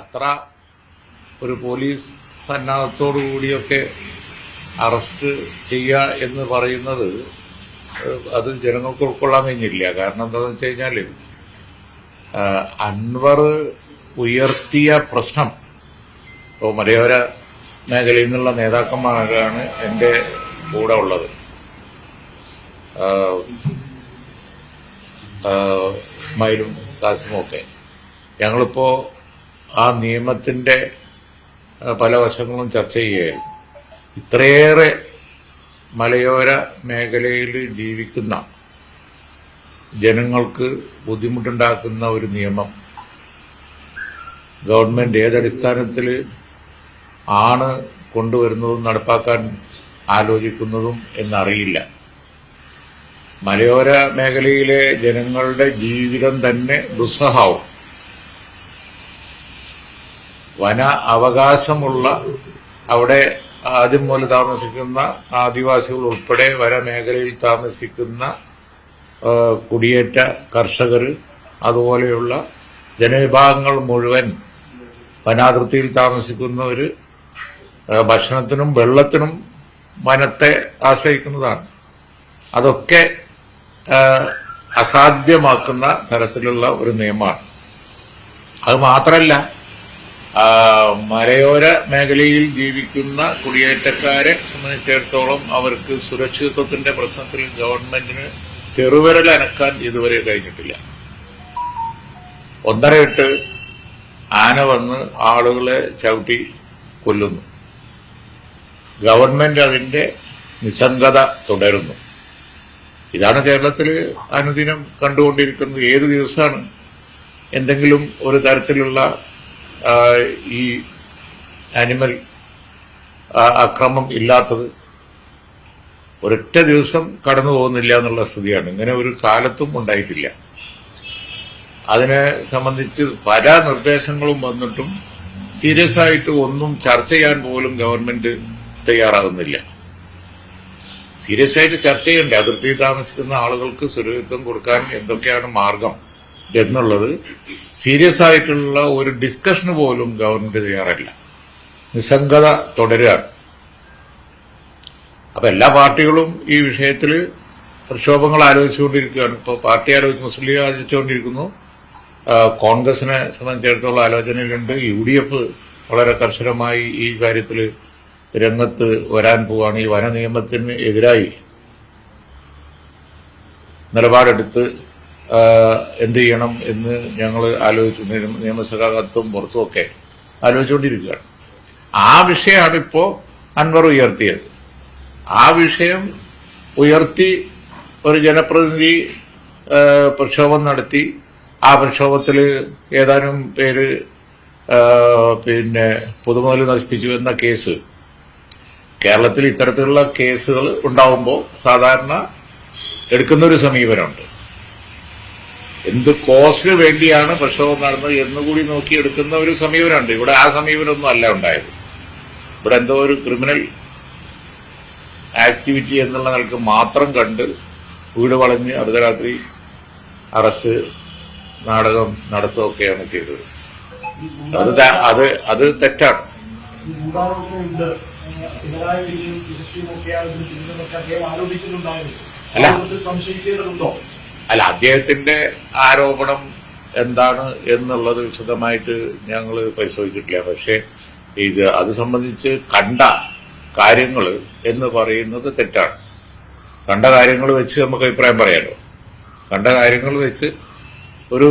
അത്ര ഒരു പോലീസ് സന്നാഹത്തോടു കൂടിയൊക്കെ അറസ്റ്റ് ചെയ്യുക എന്ന് പറയുന്നത് അത് ജനങ്ങൾക്ക് ഉൾക്കൊള്ളാൻ കഴിഞ്ഞില്ല. കാരണം എന്താണെന്ന് വെച്ച് കഴിഞ്ഞാൽ അൻവർ ഉയർത്തിയ പ്രശ്നം ഇപ്പോൾ മലയോര മേഖലയിൽ നിന്നുള്ള നേതാക്കന്മാരാണ് എന്റെ കൂടെ ഉള്ളത്. ഇസ്മായിലും കാസിമും ഒക്കെ ഞങ്ങളിപ്പോൾ ആ നിയമത്തിന്റെ പല വശങ്ങളും ചർച്ച ചെയ്യുകയായിരുന്നു. ഇത്രയേറെ മലയോര മേഖലയിൽ ജീവിക്കുന്ന ജനങ്ങൾക്ക് ബുദ്ധിമുട്ടുണ്ടാക്കുന്ന ഒരു നിയമം ഗവൺമെന്റ് ഏതടിസ്ഥാനത്തിൽ ആണ് കൊണ്ടുവരുന്നതും നടപ്പാക്കാൻ ആലോചിക്കുന്നതും എന്നറിയില്ല. മലയോര മേഖലയിലെ ജനങ്ങളുടെ ജീവിതം തന്നെ ദുസ്സഹാവും വന അവകാശമുള്ള അവിടെ ആദ്യം മുതൽ താമസിക്കുന്ന ആദിവാസികൾ ഉൾപ്പെടെ വനമേഖലയിൽ താമസിക്കുന്ന കുടിയേറ്റ കർഷകർ അതുപോലെയുള്ള ജനവിഭാഗങ്ങൾ മുഴുവൻ വനാതിർത്തിയിൽ താമസിക്കുന്നവർ ഭക്ഷണത്തിനും വെള്ളത്തിനും വനത്തെ ആശ്രയിക്കുന്നതാണ്. അതൊക്കെ അസാധ്യമാക്കുന്ന തരത്തിലുള്ള ഒരു നിയമമാണ്. അത് മാത്രമല്ല മലയോര മേഖലയിൽ ജീവിക്കുന്ന കുടിയേറ്റക്കാരെ സംബന്ധിച്ചിടത്തോളം അവർക്ക് സുരക്ഷിതത്വത്തിന്റെ പ്രശ്നത്തിൽ ഗവൺമെന്റിന് ചെറുവിരൽ അനക്കാൻ ഇതുവരെ കഴിഞ്ഞിട്ടില്ല. ഒന്നരയിട്ട് ആന വന്ന് ആളുകളെ ചവിട്ടി കൊല്ലുന്നു. ഗവൺമെന്റ് അതിന്റെ നിസ്സംഗത തുടരുന്നു. ഇതാണ് കേരളത്തിൽ അനുദിനം കണ്ടുകൊണ്ടിരിക്കുന്നത്. ഏത് ദിവസമാണ്? എന്തെങ്കിലും ഒരു തരത്തിലുള്ള ഈ ആനിമൽ അക്രമം ഇല്ലാത്തത് ഒരൊറ്റ ദിവസം കടന്നു പോകുന്നില്ല എന്നുള്ള സ്ഥിതിയാണ്. ഇങ്ങനെ ഒരു കാലത്തും ഉണ്ടായിട്ടില്ല. അതിനെ സംബന്ധിച്ച് പല നിർദ്ദേശങ്ങളും വന്നിട്ടും സീരിയസ് ആയിട്ട് ഒന്നും ചർച്ച ചെയ്യാൻ പോലും ഗവൺമെന്റ് തയ്യാറാകുന്നില്ല. സീരിയസ് ആയിട്ട് ചർച്ച ചെയ്യണ്ടേ? അതിർത്തി താമസിക്കുന്ന ആളുകൾക്ക് സുരക്ഷിതം കൊടുക്കാൻ എന്തൊക്കെയാണ് മാർഗം? എന്നുള്ളത് സീരിയസ് ആയിട്ടുള്ള ഒരു ഡിസ്കഷന് പോലും ഗവൺമെന്റ് തയ്യാറല്ല. നിസ്സംഗത തുടരുകയാണ്. അപ്പൊ എല്ലാ പാർട്ടികളും ഈ വിഷയത്തിൽ പ്രക്ഷോഭങ്ങൾ ആലോചിച്ചുകൊണ്ടിരിക്കുകയാണ്. ഇപ്പോൾ പാർട്ടി ആലോചിച്ച് മുസ്ലിം ലീഗ് ആലോചിച്ചുകൊണ്ടിരിക്കുന്നു. കോൺഗ്രസിനെ സംബന്ധിച്ചിടത്തോളം ആലോചനയിലുണ്ട്. യു ഡി എഫ് വളരെ കർശനമായി ഈ കാര്യത്തിൽ രംഗത്ത് വരാൻ പോവാണ്. ഈ വന നിയമത്തിന് എതിരായി നിലപാടെടുത്ത് എന്ത് ചെയ്യണം എന്ന് ഞങ്ങൾ ആലോചിച്ചു. നിയമസഭാ കത്തും പുറത്തും പുറത്തുമൊക്കെ ആലോചിച്ചുകൊണ്ടിരിക്കുകയാണ്. ആ വിഷയമാണ് ഇപ്പോൾ അൻവർ ഉയർത്തിയത്. ആ വിഷയം ഉയർത്തി ഒരു ജനപ്രതിനിധി പ്രക്ഷോഭം നടത്തി. ആ പ്രക്ഷോഭത്തിൽ ഏതാനും പേര് പിന്നെ പൊതുമുതൽ നശിപ്പിച്ചു എന്ന കേസ്. കേരളത്തിൽ ഇത്തരത്തിലുള്ള കേസുകൾ ഉണ്ടാവുമ്പോൾ സാധാരണ എടുക്കുന്നൊരു സമീപനമുണ്ട്. എന്ത് കോസ്റ്റിന് വേണ്ടിയാണ് പ്രക്ഷോഭം നടന്നത് എന്നുകൂടി നോക്കിയെടുക്കുന്ന ഒരു സമീപനമുണ്ട്. ഇവിടെ ആ സമീപനമൊന്നും അല്ല ഉണ്ടായത്. ഇവിടെ എന്തോ ഒരു ക്രിമിനൽ ആക്ടിവിറ്റി എന്നുള്ള നിലയ്ക്ക് മാത്രം കണ്ട് വീട് വളഞ്ഞ് അർദ്ധരാത്രി അറസ്റ്റ് നാടകം നടത്തുകയൊക്കെയാണ് ചെയ്തത്. അത് അത് അത് തെറ്റാണ്. അല്ല. അല്ല അദ്ദേഹത്തിന്റെ ആരോപണം എന്താണ് എന്നുള്ളത് വിശദമായിട്ട് ഞങ്ങൾ പരിശോധിച്ചിട്ടില്ല. പക്ഷേ ഇത് അത് സംബന്ധിച്ച് കണ്ട കാര്യങ്ങൾ എന്ന് പറയുന്നത് തെറ്റാണ്. കണ്ട കാര്യങ്ങൾ വെച്ച് നമുക്ക് അഭിപ്രായം പറയാലോ? കണ്ട കാര്യങ്ങൾ വെച്ച് ഒരു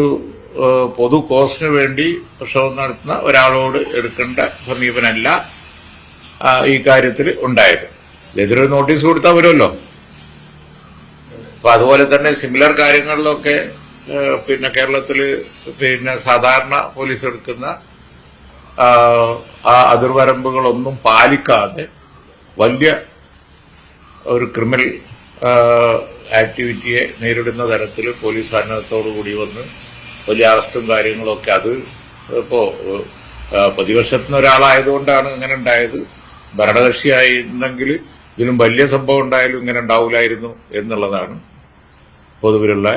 പൊതു കോസിന് വേണ്ടി പ്രക്ഷോഭം നടത്തുന്ന ഒരാളോട് എടുക്കേണ്ട സമീപനമല്ല ഈ കാര്യത്തിൽ ഉണ്ടായത്. എതിരൊരു നോട്ടീസ് കൊടുത്താൽ വരുമല്ലോ. അപ്പൊ അതുപോലെ തന്നെ സിമിലർ കാര്യങ്ങളിലൊക്കെ പിന്നെ കേരളത്തിൽ പിന്നെ സാധാരണ പോലീസ് എടുക്കുന്ന ആ, അതിർവരമ്പുകളൊന്നും പാലിക്കാതെ വലിയ ഒരു ക്രിമിനൽ ആക്ടിവിറ്റിയെ നേരിടുന്ന തരത്തിൽ പോലീസ് സന്നദ്ധത്തോടു കൂടി വന്ന് വലിയ അറസ്റ്റും കാര്യങ്ങളൊക്കെ അത് ഇപ്പോ പ്രതിപക്ഷത്തിന് ഒരാളായതുകൊണ്ടാണ് ഇങ്ങനെ ഉണ്ടായത്. ഭരണകക്ഷിയായിരുന്നെങ്കിൽ ഇതിലും വലിയ സംഭവം ഉണ്ടായാലും ഇങ്ങനെ ഉണ്ടാവില്ലായിരുന്നു എന്നുള്ളതാണ് പൊതുവിലുള്ള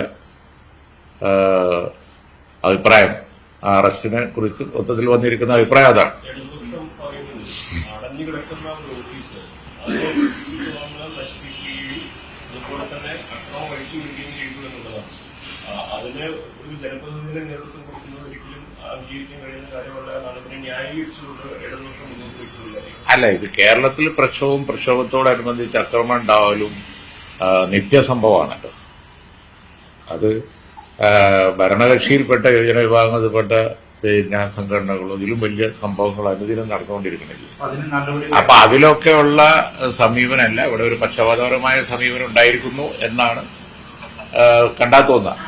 അഭിപ്രായം. ആ അറസ്റ്റിനെ കുറിച്ച് മൊത്തത്തിൽ വന്നിരിക്കുന്ന അഭിപ്രായം അതാണ്. ഒരു അതിന് ജനപ്രതിനിധിയുടെ നേതൃത്വം കൊടുക്കുന്നത് ഒരിക്കലും അംഗീകരിക്കാൻ കഴിയുന്ന കാര്യമല്ല എന്നാണ്. ഇതിനെ ന്യായീകരിച്ചുകൊണ്ട് ഇടതുപക്ഷം മുന്നോട്ട് വയ്ക്കുന്നത് അല്ല ഇത് കേരളത്തിൽ പ്രക്ഷോഭം പ്രക്ഷോഭത്തോടനുബന്ധിച്ച് അക്രമം ഉണ്ടാവലും നിത്യസംഭവമാണ് നിത്യസംഭവമാണല്ലോ അത് ഭരണകക്ഷിയിൽപ്പെട്ട യുവജന വിഭാഗത്തിൽപ്പെട്ട പിന്നെ സംഘടനകളും ഇതിലും വലിയ സംഭവങ്ങൾ അനുദിനം നടന്നുകൊണ്ടിരിക്കുന്നില്ല. അപ്പൊ അതിലൊക്കെ അതിലൊക്കെയുള്ള സമീപനമല്ല ഇവിടെ ഒരു പക്ഷപാതപരമായ സമീപനം ഉണ്ടായിരിക്കുന്നു എന്നാണ് കണ്ടാത്തോന്നാണ്